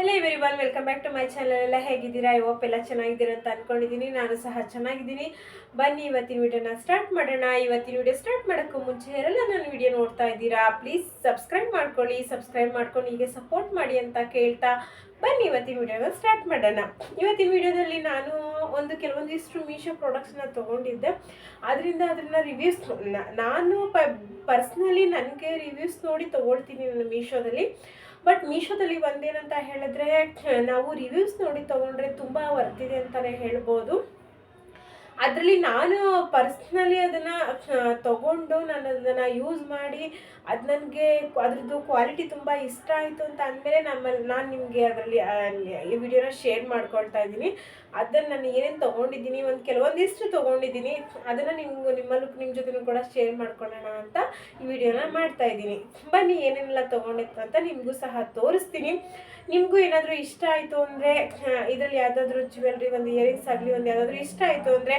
ಎಲ್ಲ very well welcome back to my channel ಎಲ್ಲ ಹೇಗಿದ್ದೀರಾ? ಹೋಪ್ ಎಲ್ಲ ಚೆನ್ನಾಗಿದ್ದೀರಾ ಅಂತ ಅನ್ಕೊಂಡಿದ್ದೀನಿ. ನಾನು ಸಹ ಚೆನ್ನಾಗಿದ್ದೀನಿ. ಬನ್ನಿ, ಇವತ್ತಿನ ವಿಡಿಯೋನ ಸ್ಟಾರ್ಟ್ ಮಾಡೋಣ. ಇವತ್ತಿನ ವಿಡಿಯೋ ಸ್ಟಾರ್ಟ್ ಮಾಡೋಕ್ಕೂ ಮುಂಚೆ ಯಾರೆಲ್ಲ ನನ್ನ ವಿಡಿಯೋ ನೋಡ್ತಾ ಇದ್ದೀರಾ ಪ್ಲೀಸ್ ಸಬ್ಸ್ಕ್ರೈಬ್ ಮಾಡ್ಕೊಳ್ಳಿ. ಸಬ್ಸ್ಕ್ರೈಬ್ ಮಾಡ್ಕೊಂಡು ಹೀಗೆ ಸಪೋರ್ಟ್ ಮಾಡಿ ಅಂತ ಕೇಳ್ತಾ ಬನ್ನಿ, ಇವತ್ತಿನ ವಿಡಿಯೋನ ಸ್ಟಾರ್ಟ್ ಮಾಡೋಣ. ಇವತ್ತಿನ ವಿಡಿಯೋದಲ್ಲಿ ನಾನು ಒಂದು ಕೆಲವೊಂದಿಷ್ಟು ಮೀಶೋ ಪ್ರಾಡಕ್ಟ್ಸ್ನ ತೊಗೊಂಡಿದ್ದೆ. ಅದರಿಂದ ಅದನ್ನ ರಿವ್ಯೂಸ್ ನಾನು ಪರ್ಸ್ನಲಿ ನನಗೆ ರಿವ್ಯೂಸ್ ನೋಡಿ ತೊಗೊಳ್ತೀನಿ ನಾನು ಮೀಶೋದಲ್ಲಿ ಬಟ್ ಮೀಶೋದಲ್ಲಿ ಒಂದೇನಂತ ಹೇಳಿದ್ರೆ ನಾವು ರಿವ್ಯೂಸ್ ನೋಡಿ ತೊಗೊಂಡ್ರೆ ತುಂಬ ವರ್ತಿದೆ ಅಂತಲೇ ಹೇಳ್ಬೋದು. ಅದರಲ್ಲಿ ನಾನು ಪರ್ಸ್ನಲಿ ಅದನ್ನು ತಗೊಂಡು ನಾನು ಅದನ್ನು ಯೂಸ್ ಮಾಡಿ ಅದು ನನಗೆ ಅದ್ರದ್ದು ಕ್ವಾಲಿಟಿ ತುಂಬ ಇಷ್ಟ ಆಯಿತು ಅಂತ ಅಂದಮೇಲೆ ನಮ್ಮಲ್ಲಿ ನಾನು ನಿಮಗೆ ಅದರಲ್ಲಿ ಈ ವಿಡಿಯೋನ ಶೇರ್ ಮಾಡ್ಕೊಳ್ತಾ ಇದ್ದೀನಿ. ಅದನ್ನು ನಾನು ಏನೇನು ತೊಗೊಂಡಿದ್ದೀನಿ, ಒಂದು ಕೆಲವೊಂದಿಷ್ಟು ತೊಗೊಂಡಿದ್ದೀನಿ. ಅದನ್ನು ನಿಮ್ಗೆ ನಿಮ್ಮಲ್ಲೂ ನಿಮ್ಮ ಜೊತೆನೂ ಕೂಡ ಶೇರ್ ಮಾಡ್ಕೊಳ್ಳೋಣ ಅಂತ ಈ ವಿಡಿಯೋನ ಮಾಡ್ತಾ ಇದ್ದೀನಿ. ಬನ್ನಿ ಏನೇನೆಲ್ಲ ತೊಗೊಂಡಿತ್ತು ಅಂತ ನಿಮಗೂ ಸಹ ತೋರಿಸ್ತೀನಿ. ನಿಮಗೂ ಏನಾದರೂ ಇಷ್ಟ ಆಯಿತು ಅಂದರೆ ಇದರಲ್ಲಿ ಯಾವುದಾದ್ರೂ ಜ್ಯುವೆಲ್ರಿ ಒಂದು ಇಯರಿಂಗ್ಸ್ ಆಗಲಿ ಒಂದು ಯಾವುದಾದ್ರೂ ಇಷ್ಟ ಆಯಿತು ಅಂದರೆ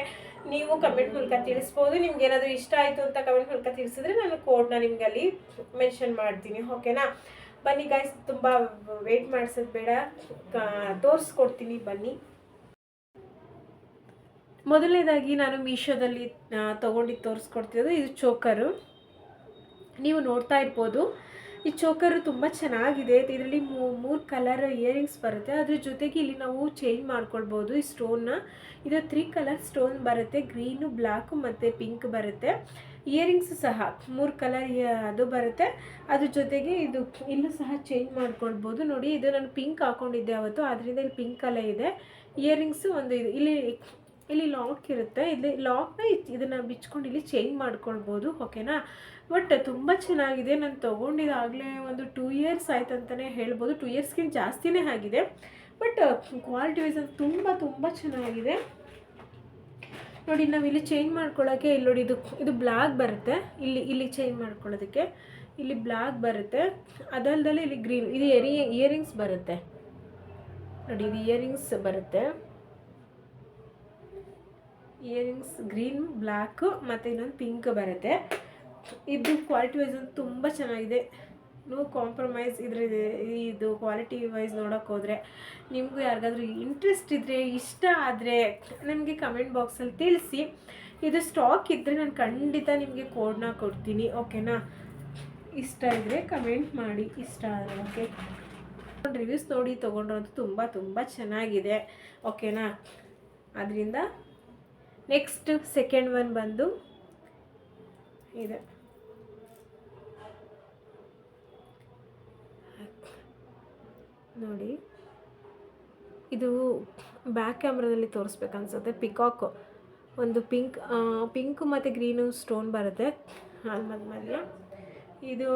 ನೀವು ಕಮೆಂಟ್ ಮೂಲಕ ತಿಳಿಸ್ಬೋದು. ನಿಮ್ಗೆ ಏನಾದರೂ ಇಷ್ಟ ಆಯಿತು ಅಂತ ಕಮೆಂಟ್ ಮೂಲಕ ತಿಳಿಸಿದ್ರೆ ನಾನು ಕೋಡ್ನ ನಿಮ್ಗೆ ಅಲ್ಲಿ ಮೆನ್ಷನ್ ಮಾಡ್ತೀನಿ ಓಕೆನಾ ಬನ್ನಿ ಗಾಯ್ಸ್ ತುಂಬ ವೆಯ್ಟ್ ಮಾಡಿಸೋದು ಬೇಡ. ತೋರಿಸ್ಕೊಡ್ತೀನಿ, ಬನ್ನಿ. ಮೊದಲನೇದಾಗಿ ನಾನು ಮೀಶೋದಲ್ಲಿ ತೊಗೊಂಡಿದ್ದು ತೋರಿಸ್ಕೊಡ್ತಿರೋದು ಇದು ಚೋಕರು. ನೀವು ನೋಡ್ತಾ ಇರ್ಬೋದು. ಈ ಚೋಕರು ತುಂಬ ಚೆನ್ನಾಗಿದೆ. ಇದರಲ್ಲಿ ಮೂರು ಕಲರ್ ಇಯರಿಂಗ್ಸ್ ಬರುತ್ತೆ. ಅದ್ರ ಜೊತೆಗೆ ಇಲ್ಲಿ ನಾವು ಚೇಂಜ್ ಮಾಡ್ಕೊಳ್ಬೋದು ಈ ಸ್ಟೋನ್ನ ಇದು ತ್ರೀ ಕಲರ್ ಸ್ಟೋನ್ ಬರುತ್ತೆ. ಗ್ರೀನು ಬ್ಲ್ಯಾಕು ಮತ್ತು ಪಿಂಕ್ ಬರುತ್ತೆ. ಇಯರಿಂಗ್ಸ್ ಸಹ ಮೂರು ಕಲರ್ ಅದು ಬರುತ್ತೆ. ಅದ್ರ ಜೊತೆಗೆ ಇದು ಇಲ್ಲೂ ಸಹ ಚೇಂಜ್ ಮಾಡ್ಕೊಳ್ಬೋದು. ನೋಡಿ, ಇದು ನಾನು ಪಿಂಕ್ ಹಾಕೊಂಡಿದ್ದೆ ಅವತ್ತು. ಅದರಿಂದ ಇಲ್ಲಿ ಪಿಂಕ್ ಕಲರ್ ಇದೆ. ಇಯರಿಂಗ್ಸು ಒಂದು ಇದು. ಇಲ್ಲಿ ಇಲ್ಲಿ ಲಾಕ್ ಇರುತ್ತೆ. ಇಲ್ಲಿ ಲಾಕ್ನ ಇದನ್ನು ಬಿಚ್ಕೊಂಡು ಇಲ್ಲಿ ಚೇಂಜ್ ಮಾಡ್ಕೊಳ್ಬೋದು. ಓಕೆನಾ ಬಟ್ ತುಂಬ ಚೆನ್ನಾಗಿದೆ. ನಾನು ತೊಗೊಂಡಿದ್ದಾಗಲೇ ಒಂದು ಟೂ ಇಯರ್ಸ್ ಆಯ್ತು ಅಂತಲೇ ಹೇಳ್ಬೋದು. ಟೂ ಇಯರ್ಸ್ಗಿಂತ ಜಾಸ್ತಿನೇ ಆಗಿದೆ. ಬಟ್ ಕ್ವಾಲಿಟಿ ವೈಸ್ ತುಂಬ ತುಂಬ ಚೆನ್ನಾಗಿದೆ. ನೋಡಿ, ನಾವು ಇಲ್ಲಿ ಚೇಂಜ್ ಮಾಡ್ಕೊಳ್ಳೋಕ್ಕೆ ಇಲ್ಲಿ ನೋಡಿ, ಇದು ಇದು ಬ್ಲಾಕ್ ಬರುತ್ತೆ. ಇಲ್ಲಿ ಇಲ್ಲಿ ಚೇಂಜ್ ಮಾಡ್ಕೊಳ್ಳೋದಕ್ಕೆ. ಇಲ್ಲಿ ಬ್ಲಾಕ್ ಬರುತ್ತೆ. ಅದಲ್ದಲ್ಲೇ ಇಲ್ಲಿ ಗ್ರೀನ್ ಇದು ಎರಿ ಇಯರಿಂಗ್ಸ್ ಬರುತ್ತೆ. ನೋಡಿ, ಇದು ಇಯರಿಂಗ್ಸ್ ಬರುತ್ತೆ. ಇಯರಿಂಗ್ಸ್ ಗ್ರೀನ್ ಬ್ಲ್ಯಾಕು ಮತ್ತು ಇನ್ನೊಂದು ಪಿಂಕ್ ಬರುತ್ತೆ. ಇದು ಕ್ವಾಲಿಟಿ ವೈಸ್ ತುಂಬ ಚೆನ್ನಾಗಿದೆ. ನೋ ಕಾಂಪ್ರಮೈಸ್ ಇದ್ರ ಇದು ಕ್ವಾಲಿಟಿ ವೈಸ್ ನೋಡೋಕೆ ಹೋದರೆ ನಿಮಗೂ ಯಾರಿಗಾದ್ರೂ ಇಂಟ್ರೆಸ್ಟ್ ಇದ್ದರೆ ಇಷ್ಟ ಆದರೆ ನನಗೆ ಕಮೆಂಟ್ ಬಾಕ್ಸಲ್ಲಿ ತಿಳಿಸಿ. ಇದು ಸ್ಟಾಕ್ ಇದ್ದರೆ ನಾನು ಖಂಡಿತ ನಿಮಗೆ ಕೋಡ್ನ ಕೊಡ್ತೀನಿ ಓಕೆನಾ ಇಷ್ಟ ಇದ್ದರೆ ಕಮೆಂಟ್ ಮಾಡಿ, ಇಷ್ಟ ಆದರೆ ಓಕೆ ರಿವ್ಯೂಸ್ ನೋಡಿ ತೊಗೊಂಡ್ರಂತೂ ತುಂಬ ತುಂಬ ಚೆನ್ನಾಗಿದೆ ಓಕೆನಾ ಅದರಿಂದ ನೆಕ್ಸ್ಟ್ ಸೆಕೆಂಡ್ ಒನ್ ಬಂದು ಇದೆ. ನೋಡಿ, ಇದು ಬ್ಯಾಕ್ ಕ್ಯಾಮ್ರಾದಲ್ಲಿ ತೋರಿಸ್ಬೇಕನ್ಸುತ್ತೆ ಪಿಕಾಕ್ ಒಂದು ಪಿಂಕ್ ಪಿಂಕ್ ಮತ್ತು ಗ್ರೀನು ಸ್ಟೋನ್ ಬರುತ್ತೆ. ಮಧ್ಯ ಇದು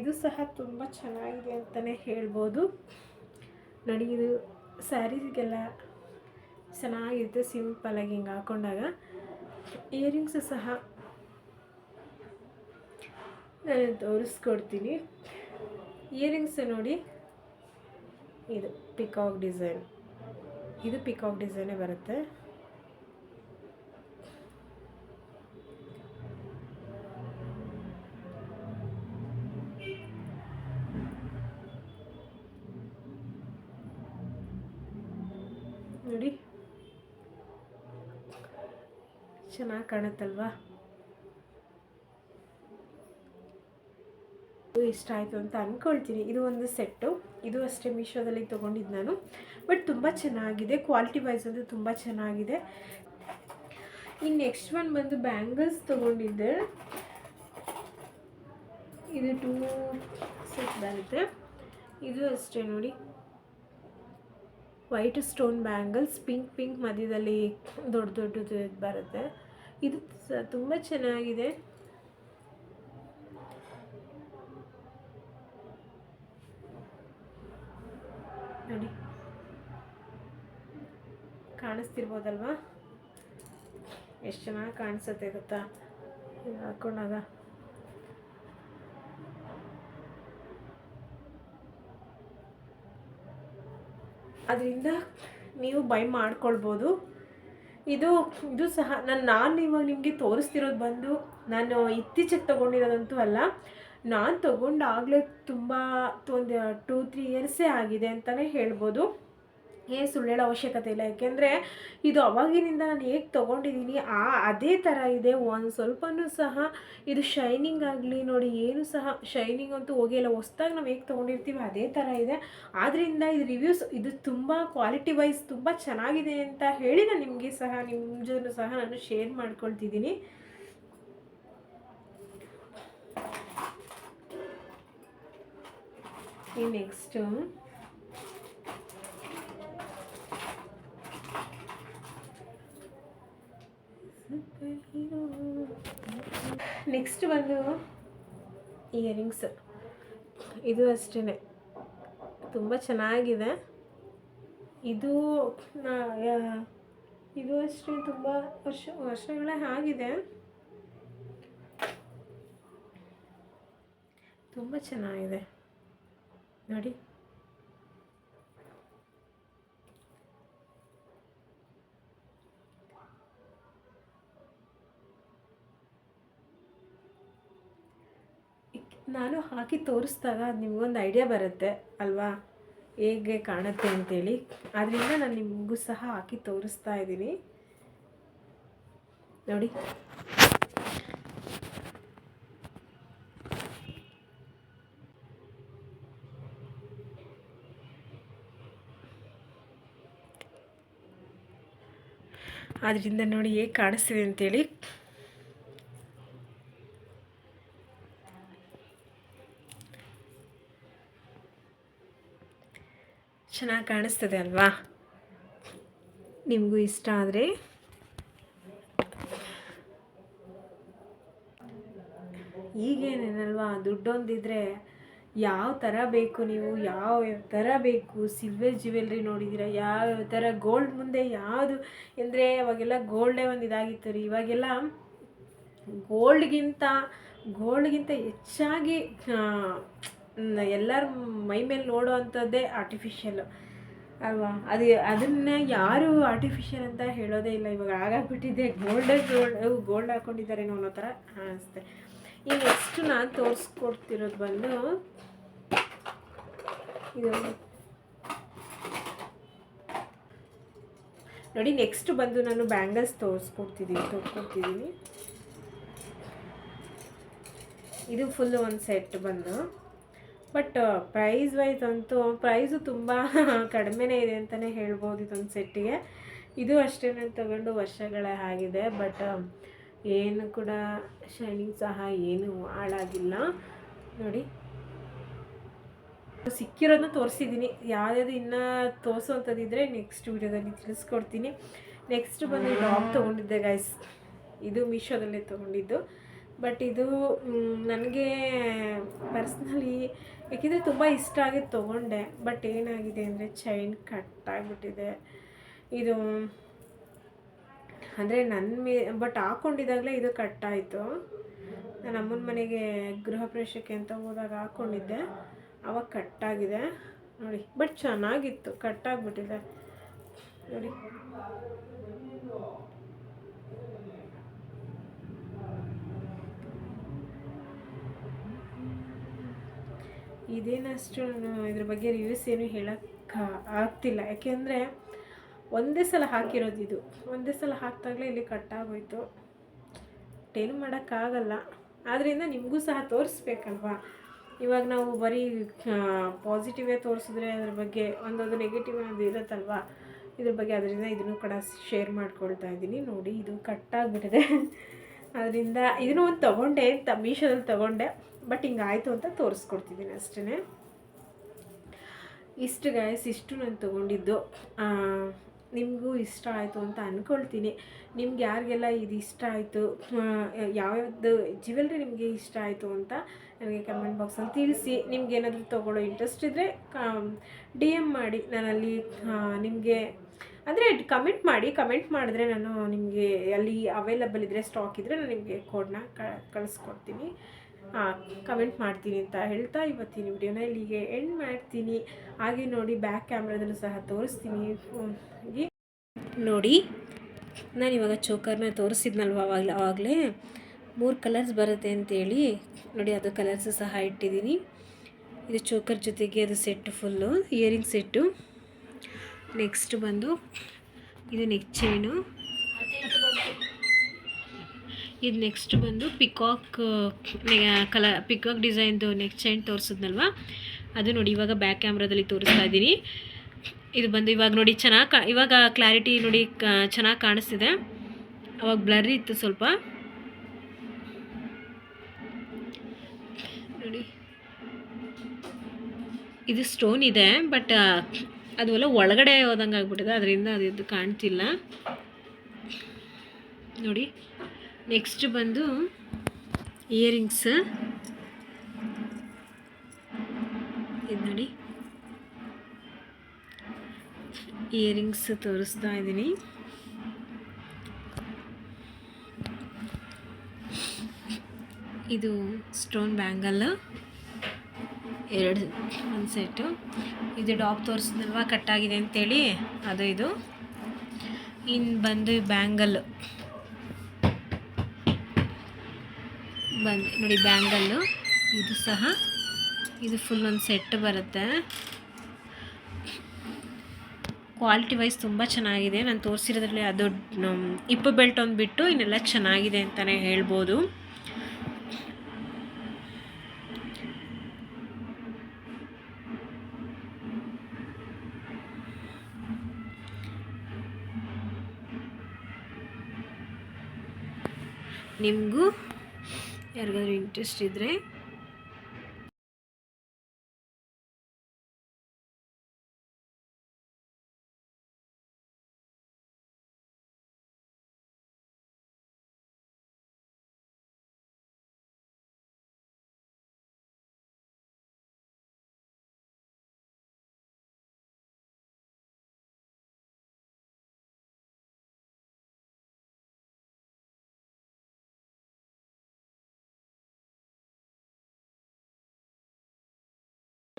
ಇದು ಸಹ ತುಂಬ ಚೆನ್ನಾಗಿದೆ ಅಂತಲೇ ಹೇಳ್ಬೋದು. ನೋಡಿ, ಇದು ಸ್ಯಾರೀಸ್ಗೆಲ್ಲ ಚೆನ್ನಾಗಿರುತ್ತೆ ಸಿಂಪಲಾಗಿ ಹಿಂಗೆ ಹಾಕೊಂಡಾಗ. ಇಯರಿಂಗ್ಸು ಸಹ ನಾನು ತೋರಿಸ್ಕೊಡ್ತೀನಿ. ಇಯರಿಂಗ್ಸ್ ನೋಡಿ. ಇದು ಪಿಕಾಕ್ ಡಿಸೈನ್ ಇದು ಪಿಕಾಕ್ ಡಿಸೈನೇ ಬರುತ್ತೆ. ನೋಡಿ. ಚೆನ್ನಾಗಿ ಕಾಣುತ್ತಲ್ವಾ? ಇಷ್ಟ ಆಯಿತು ಅಂತ ಅಂದ್ಕೊಳ್ತೀನಿ ಇದು ಒಂದು ಸೆಟ್ಟು. ಇದು ಅಷ್ಟೇ ಮೀಶೋದಲ್ಲಿ ತೊಗೊಂಡಿದ್ದು ನಾನು. ಬಟ್ ತುಂಬ ಚೆನ್ನಾಗಿದೆ. ಕ್ವಾಲಿಟಿ ವೈಸ್ ಅಂತೂ ತುಂಬ ಚೆನ್ನಾಗಿದೆ. ಇನ್ನು ನೆಕ್ಸ್ಟ್ ಒನ್ ಬಂದು ಬ್ಯಾಂಗಲ್ಸ್ ತೊಗೊಂಡಿದ್ದೆ. ಇದು ಟೂ ಸೆಟ್ ಬರುತ್ತೆ. ಇದು ಅಷ್ಟೇ ನೋಡಿ. White stone bangles pink pink ಮಧ್ಯದಲ್ಲಿ ದೊಡ್ಡ ದೊಡ್ಡದು ಬರುತ್ತೆ. ಇದು ತುಂಬ ಚೆನ್ನಾಗಿದೆ. ನೋಡಿ. ಕಾಣಿಸ್ತಿರ್ಬೋದಲ್ವಾ? ಎಷ್ಟು ಚೆನ್ನಾಗಿ ಕಾಣಿಸುತ್ತೆ ಗೊತ್ತಾ? ಹಾಕೊಂಡಾಗ. ಅದರಿಂದ ನೀವು ಬೈ ಮಾಡ್ಕೊಳ್ಬೋದು. ಇದು ಇದು ಸಹ ನಾನು ನಾನು ಇವಾಗ ನಿಮಗೆ ತೋರಿಸ್ತಿರೋದು ಬಂದು, ನಾನು ಇತ್ತೀಚೆಗೆ ತೊಗೊಂಡಿರೋದಂತೂ ಅಲ್ಲ. ನಾನು ತೊಗೊಂಡಾಗಲೇ ತುಂಬ ಒಂದು ಟೂ ತ್ರೀ ಇಯರ್ಸೇ ಆಗಿದೆ ಅಂತಲೇ ಹೇಳ್ಬೋದು. ಏನು ಸುಳ್ಳು ಅವಶ್ಯಕತೆ ಇಲ್ಲ. ಯಾಕೆಂದರೆ ಇದು ಅವಾಗಿನಿಂದ ನಾನು ಹೇಗೆ ತೊಗೊಂಡಿದ್ದೀನಿ ಆ, ಅದೇ ಥರ ಇದೆ. ಒಂದು ಸ್ವಲ್ಪನೂ ಸಹ ಇದು ಶೈನಿಂಗ್ ಆಗಲಿ, ನೋಡಿ ಏನು ಸಹ ಶೈನಿಂಗ್ ಅಂತೂ ಹೋಗಿಲ್ಲ ಹೊಸ್ದಾಗಿ ನಾವು ಹೇಗೆ ತೊಗೊಂಡಿರ್ತೀವಿ ಅದೇ ಥರ ಇದೆ. ಆದ್ದರಿಂದ ಇದು ರಿವ್ಯೂಸ್ ಇದು ತುಂಬ ಕ್ವಾಲಿಟಿ ವೈಸ್ ತುಂಬ ಚೆನ್ನಾಗಿದೆ ಅಂತ ಹೇಳಿ ನಾನು ನಿಮಗೆ ಸಹ ನಿಮ್ಮ ಜೊತೆ ಸಹ ನಾನು ಶೇರ್ ಮಾಡ್ಕೊಳ್ತಿದ್ದೀನಿ ಈ ನೆಕ್ಸ್ಟು ನೆಕ್ಸ್ಟ್ ಬಂದು ಇಯರಿಂಗ್ಸ್ ಇದು ಅಷ್ಟೇ ತುಂಬ ಚೆನ್ನಾಗಿದೆ. ಇದು ಇದು ಅಷ್ಟೇ ತುಂಬ ವರ್ಷ, ವರ್ಷಗಳೇ ಆಗಿದೆ. ತುಂಬ ಚೆನ್ನಾಗಿದೆ. ನೋಡಿ. ನಾನು ಹಾಕಿ ತೋರಿಸಿದಾಗ ಅದು ನಿಮಗೊಂದು ಐಡಿಯಾ ಬರುತ್ತೆ ಅಲ್ವಾ? ಹೇಗೆ ಕಾಣುತ್ತೆ ಅಂತೇಳಿ. ಅದರಿಂದ ನಾನು ನಿಮಗೂ ಸಹ ಹಾಕಿ ತೋರಿಸ್ತಾ ಇದ್ದೀನಿ. ನೋಡಿ. ಅದರಿಂದ ನೋಡಿ ಹೇಗೆ ಕಾಣಿಸ್ತಿದೆ ಅಂತೇಳಿ. ಚೆನ್ನಾಗಿ ಕಾಣಿಸ್ತದೆ ಅಲ್ವಾ? ನಿಮಗೂ ಇಷ್ಟ ಆದರೆ. ಈಗೇನೇನಲ್ವಾ ದುಡ್ಡೊಂದಿದ್ರೆ ಯಾವ ಥರ ಬೇಕು ನೀವು, ಯಾವ ಥರ ಬೇಕು ಸಿಲ್ವರ್ ಜ್ಯುವೆಲ್ರಿ ನೋಡಿದ್ದೀರಾ ಯಾವ ಥರ ಗೋಲ್ಡ್ ಮುಂದೆ ಯಾವುದು? ಅಂದರೆ ಅವಾಗೆಲ್ಲ ಗೋಲ್ಡೇ ಒಂದು ಇದಾಗಿತ್ತು ರೀ. ಇವಾಗೆಲ್ಲ ಗೋಲ್ಡ್ಗಿಂತ ಗೋಲ್ಡ್ಗಿಂತ ಹೆಚ್ಚಾಗಿ ಎಲ್ಲರ ಮೈ ಮೇಲೆ ನೋಡೋ ಅಂಥದ್ದೇ ಆರ್ಟಿಫಿಷಿಯಲ್ ಅಲ್ವಾ? ಅದು, ಅದನ್ನು ಯಾರು ಆರ್ಟಿಫಿಷಿಯಲ್ ಅಂತ ಹೇಳೋದೇ ಇಲ್ಲ. ಇವಾಗ ಆಗಾಗ್ಬಿಟ್ಟಿದೆ. ಗೋಲ್ಡೇ ಗೋಲ್ಡ್ ಗೋಲ್ಡ್ ಹಾಕ್ಕೊಂಡಿದ್ದಾರೇನೋ ಅನ್ನೋ ಥರ ಅನಿಸುತ್ತೆ. ಈ ನೆಕ್ಸ್ಟ್ ನಾನು ತೋರಿಸ್ಕೊಡ್ತಿರೋದು ಬಂದು. ಇದು ನೋಡಿ ನೆಕ್ಸ್ಟ್ ಬಂದು ನಾನು ಬ್ಯಾಂಗಲ್ಸ್ ತೋರಿಸ್ಕೊಡ್ತಿದ್ದೀನಿ ತೋರ್ಸ್ಕೊಡ್ತಿದ್ದೀನಿ ಇದು ಫುಲ್ ಒಂದು ಸೆಟ್ ಬಂದು. ಬಟ್ ಪ್ರೈಸ್ ವೈಸ್ ಅಂತೂ ಪ್ರೈಸು ತುಂಬ ಕಡಿಮೆನೇ ಇದೆ ಅಂತಲೇ ಹೇಳ್ಬೋದು ಇದೊಂದು ಸೆಟ್ಟಿಗೆ ಇದು ಅಷ್ಟೇ ನಾನು ತಗೊಂಡು ವರ್ಷಗಳೇ ಆಗಿದೆ ಬಟ್ ಏನು ಕೂಡ ಶೈನಿಂಗ್ ಸಹ ಏನು ಹಾಳಾಗಿಲ್ಲ. ನೋಡಿ. ಸಿಕ್ಕಿರೋದನ್ನ ತೋರಿಸಿದ್ದೀನಿ. ಯಾವ್ದಾದ್ರು ಇನ್ನೂ ತೋರಿಸೋವಂಥದ್ದಿದ್ರೆ ನೆಕ್ಸ್ಟ್ ವೀಡಿಯೋದಲ್ಲಿ ತಿಳಿಸ್ಕೊಡ್ತೀನಿ. ನೆಕ್ಸ್ಟ್ ಬಂದು ಡಾಗ್ ತೊಗೊಂಡಿದ್ದೆ ಗೈಸ್ ಇದು ಮೀಶೋದಲ್ಲೇ ತೊಗೊಂಡಿದ್ದು. ಬಟ್ ಇದು ನನಗೆ ಪರ್ಸ್ನಲಿ ಏಕೆಂದರೆ ತುಂಬ ಇಷ್ಟ ಆಗಿ ತೊಗೊಂಡೆ. ಬಟ್ ಏನಾಗಿದೆ ಅಂದರೆ ಚೈನ್ ಕಟ್ ಆಗಿಬಿಟ್ಟಿದೆ. ಇದು ಅಂದರೆ ನನ್ನ ಮೇ ಬಟ್ ಹಾಕ್ಕೊಂಡಿದ್ದಾಗಲೇ ಇದು ಕಟ್ಟಾಯಿತು. ನಾನು ಅಮ್ಮನ ಮನೆಗೆ ಗೃಹ ಪ್ರವೇಶಕ್ಕೆ ಅಂತ ಹೋದಾಗ ಹಾಕ್ಕೊಂಡಿದ್ದೆ ಅವಾಗ ಕಟ್ಟಾಗಿದೆ. ನೋಡಿ ಬಟ್ ಚೆನ್ನಾಗಿತ್ತು, ಕಟ್ಟಾಗ್ಬಿಟ್ಟಿದೆ. ನೋಡಿ. ಇದೇನಷ್ಟು ಇದ್ರ ಬಗ್ಗೆ ರಿವ್ಯೂಸ್ ಏನು ಹೇಳೋಕ್ಕೆ ಆಗ್ತಿಲ್ಲ. ಯಾಕೆಂದರೆ ಒಂದೇ ಸಲ ಹಾಕಿರೋದು ಇದು. ಒಂದೇ ಸಲ ಹಾಕಿದಾಗಲೇ ಇಲ್ಲಿ ಕಟ್ಟಾಗೋಯ್ತು ಏನು ಮಾಡೋಕ್ಕಾಗಲ್ಲ. ಆದ್ದರಿಂದ ನಿಮಗೂ ಸಹ ತೋರಿಸ್ಬೇಕಲ್ವಾ? ಇವಾಗ ನಾವು ಬರೀ ಪಾಸಿಟಿವೇ ತೋರಿಸಿದ್ರೆ ಅದ್ರ ಬಗ್ಗೆ ಒಂದೊಂದು ನೆಗೆಟಿವ್ ಅನ್ನೋದು ಇರುತ್ತಲ್ವಾ? ಇದ್ರ ಬಗ್ಗೆ ಅದರಿಂದ ಇದನ್ನು ಕೂಡ ಶೇರ್ ಮಾಡ್ಕೊಳ್ತಾ ಇದ್ದೀನಿ. ನೋಡಿ, ಇದು ಕಟ್ಟಾಗ್ಬಿಟ್ಟಿದೆ ಅದರಿಂದ ಇದನ್ನು ಒಂದು ತೊಗೊಂಡೆ, ತ, ಮೀಶೋದಲ್ಲಿ ತೊಗೊಂಡೆ. ಬಟ್ ಹಿಂಗಾಯಿತು ಅಂತ ತೋರಿಸ್ಕೊಡ್ತಿದ್ದೀನಿ ಅಷ್ಟೇ ಇಷ್ಟು ಗಾಯಸ್ ಇಷ್ಟು ನಾನು ತೊಗೊಂಡಿದ್ದು. ನಿಮಗೂ ಇಷ್ಟ ಆಯಿತು ಅಂತ ಅಂದ್ಕೊಳ್ತೀನಿ ನಿಮ್ಗೆ ಯಾರಿಗೆಲ್ಲ ಇದು ಇಷ್ಟ ಆಯಿತು ಯಾವ್ಯಾವ್ದು ಜ್ಯುವೆಲ್ರಿ ನಿಮಗೆ ಇಷ್ಟ ಆಯಿತು ಅಂತ ನನಗೆ ಕಮೆಂಟ್ ಬಾಕ್ಸಲ್ಲಿ ತಿಳಿಸಿ. ನಿಮ್ಗೆ ಏನಾದರೂ ತೊಗೊಳ್ಳೋ ಇಂಟ್ರೆಸ್ಟ್ ಇದ್ದರೆ ಡಿ ಎಂ ಮಾಡಿ. ನಾನಲ್ಲಿ ನಿಮಗೆ, ಅಂದರೆ ಕಮೆಂಟ್ ಮಾಡಿ. ಕಮೆಂಟ್ ಮಾಡಿದ್ರೆ ನಾನು ನಿಮಗೆ ಅಲ್ಲಿ ಅವೈಲಬಲ್ ಇದ್ದರೆ ಸ್ಟಾಕ್ ಇದ್ದರೆ ನಾನು ನಿಮಗೆ ಕೋಡ್ನ ಕಳಿಸ್ಕೊಡ್ತೀನಿ. ಕಮೆಂಟ್ ಮಾಡ್ತೀನಿ ಅಂತ ಹೇಳ್ತಾ ಇವತ್ತಿನ ವಿಡಿಯೋನ ಇಲ್ಲಿಗೆ ಎಂಡ್ ಮಾಡ್ತೀನಿ. ಹಾಗೆ ನೋಡಿ ಬ್ಯಾಕ್ ಕ್ಯಾಮ್ರಾದಲ್ಲೂ ಸಹ ತೋರಿಸ್ತೀನಿ ನೋಡಿ, ನಾನು ಇವಾಗ ಚೋಕರ್ನ ತೋರಿಸಿದ್ನಲ್ವ ಅವಾಗಲೇ ಆವಾಗಲೇ ಮೂರು ಕಲರ್ಸ್ ಬರುತ್ತೆ ಅಂತೇಳಿ. ನೋಡಿ, ಅದು ಕಲರ್ಸ್ ಸಹ ಇಟ್ಟಿದ್ದೀನಿ. ಇದು ಚೋಕರ್ ಜೊತೆಗೆ ಅದು set full earring set next ಬಂದು, ಇದು ನೆಕ್ ಚೈನು ಇದು ನೆಕ್ಸ್ಟ್ ಬಂದು ಪಿಕಾಕ್ ಕಲ ಪಿಕಾಕ್ ಡಿಸೈನ್ದು ನೆಕ್ ಚೈನ್ ತೋರಿಸಿದ್ನಲ್ವ? ಅದು ನೋಡಿ, ಇವಾಗ ಬ್ಯಾಕ್ ಕ್ಯಾಮ್ರಾದಲ್ಲಿ ತೋರಿಸ್ತಾ ಇದ್ದೀನಿ ಇದು ಬಂದು ಇವಾಗ ನೋಡಿ, ಚೆನ್ನಾಗಿ ಇವಾಗ ಕ್ಲಾರಿಟಿ ನೋಡಿ ಚೆನ್ನಾಗಿ ಕಾಣಿಸ್ತಿದೆ. ಅವಾಗ ಬ್ಲರ್ ಇತ್ತು ಸ್ವಲ್ಪ. ನೋಡಿ. ಇದು ಸ್ಟೋನ್ ಇದೆ ಬಟ್ ಅದು ಎಲ್ಲ ಒಳಗಡೆ ಹೋದಂಗೆ ಆಗ್ಬಿಟ್ಟಿದೆ, ಅದರಿಂದ ಅದು ಇದು ಕಾಣ್ತಿಲ್ಲ. ನೋಡಿ. ನೆಕ್ಸ್ಟ್ ಬಂದು ಇಯರಿಂಗ್ಸ್ ಇದು ನೋಡಿ. ಇಯರಿಂಗ್ಸ್ ತೋರಿಸ್ತಾ ಇದ್ದೀನಿ. ಇದು ಸ್ಟೋನ್ ಬ್ಯಾಂಗಲ್ ಎರಡು, ಒಂದು ಸೆಟ್ಟು ಇದು ಡಾಪ್ ತೋರಿಸಿದ್ನಲ್ವ? ಕಟ್ಟಾಗಿದೆ ಅಂತೇಳಿ. ಅದು ಇದು. ಇನ್ನು ಬಂದು ಬ್ಯಾಂಗಲ್ ಬಂದು ನೋಡಿ ಬ್ಯಾಂಗಲ್ಲು. ಇದು ಸಹ ಇದು ಫುಲ್ ಒಂದು ಸೆಟ್ ಬರುತ್ತೆ. ಕ್ವಾಲಿಟಿ ವೈಸ್ ತುಂಬ ಚೆನ್ನಾಗಿದೆ. ನಾನು ತೋರಿಸಿರೋದ್ರಲ್ಲಿ ಅದು ಇಪ್ಪು ಬೆಲ್ಟ್ ಒಂದು ಬಿಟ್ಟು ಇನ್ನೆಲ್ಲ ಚೆನ್ನಾಗಿದೆ ಅಂತಲೇ ಹೇಳ್ಬೋದು. ನಿಮಗೂ ಯಾರಿಗಾದ್ರೂ ಇಂಟ್ರೆಸ್ಟ್ ಇದ್ದರೆ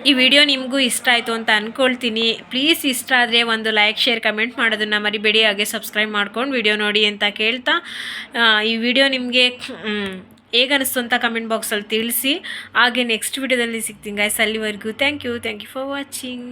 ಈ ವಿಡಿಯೋ ನಿಮಗೂ ಇಷ್ಟ ಆಯಿತು ಅಂತ ಅಂದ್ಕೊಳ್ತೀನಿ ಪ್ಲೀಸ್ ಇಷ್ಟ ಆದರೆ ಒಂದು ಲೈಕ್, ಶೇರ್, ಕಮೆಂಟ್ ಮಾಡೋದನ್ನು ಮರಿಬೇಡಿ. ಹಾಗೆ ಸಬ್ಸ್ಕ್ರೈಬ್ ಮಾಡ್ಕೊಂಡು ವಿಡಿಯೋ ನೋಡಿ ಅಂತ ಕೇಳ್ತಾ ಈ ವಿಡಿಯೋ ನಿಮಗೆ ಹೇಗನ್ನಿಸ್ತು ಅಂತ ಕಮೆಂಟ್ ಬಾಕ್ಸಲ್ಲಿ ತಿಳಿಸಿ. ಹಾಗೆ ನೆಕ್ಸ್ಟ್ ವಿಡಿಯೋದಲ್ಲಿ ಸಿಗ್ತೀನಿ ಗಾಯ್ಸ್ ಅಲ್ಲಿವರೆಗೂ thank you thank you for watching